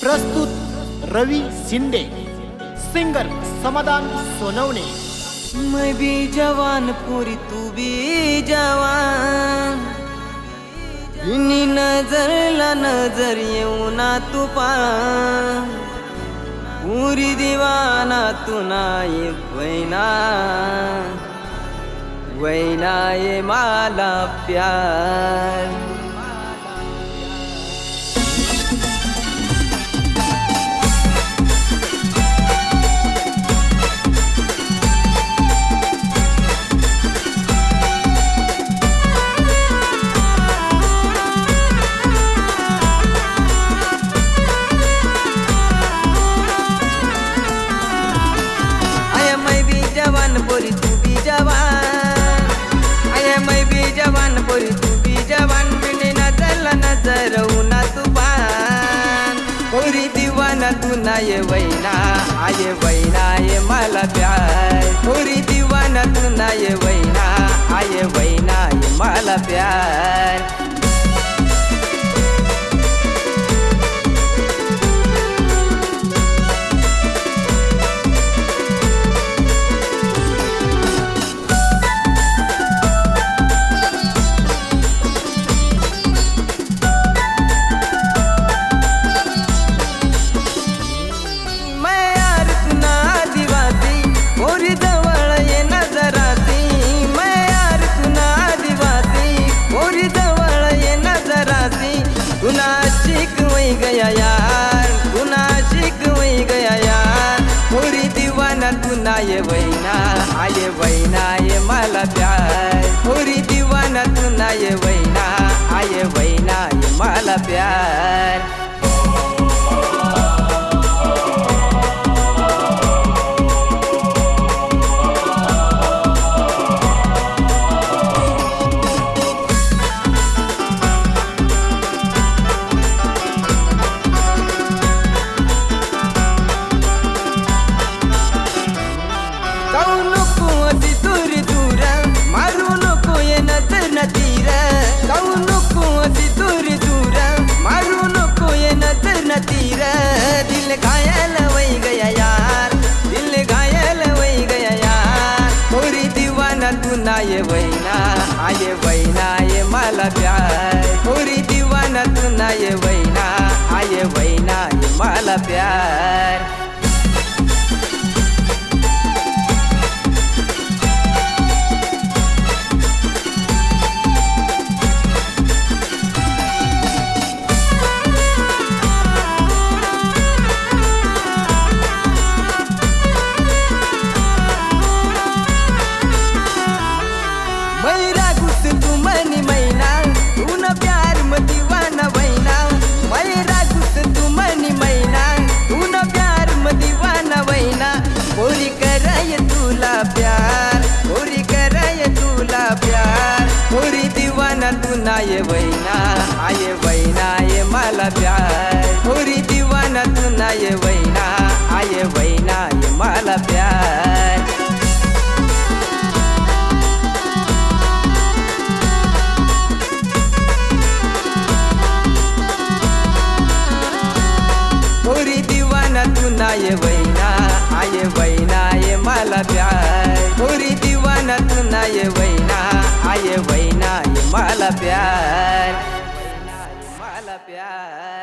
प्रस्तुत रवी शिंदे. सिंगर समाधान सोनवणे. मैं भी जवान पूरी तू भी जवान. इनी नजरला नजर येऊ ना तू पा पुरी दिवाना तू नाही वैना. वैना ये माला प्यार. होई बोली तू भी जवान बिने नजर नजर उना तुबान पान पोरी दीवाना तू ना ये वैना आये वैना ये मला प्यार. पोरी दीवाना तू ना ये वैना आये वैना ये मला प्यार. गुना तुना शिक गया यार गुना शिक वही गया यार. मोरी दीवाना तुना ये वैना आये वैना ये मला प्यार. मोरी दीवाना तुना ये वैना जाऊ नको अति दूर दूर मारू नको ये नजर न तीर जाऊ नको अति दूर दूर मारू नको ये नजर न तीर दिल घायल वही गया यार दिल घायल वही गया यार. थोड़ी दीवाना तू ना ये वैना आये वैना ये माला प्यार. थोड़ी दीवाना तू ना ये वैना आये वैना ये माला प्यार. वैना ये वैना आये वैना ये मला प्यार. पोरी दीवाना तू ना ये वैना आये वैना ये मला प्यार. मला प्यार.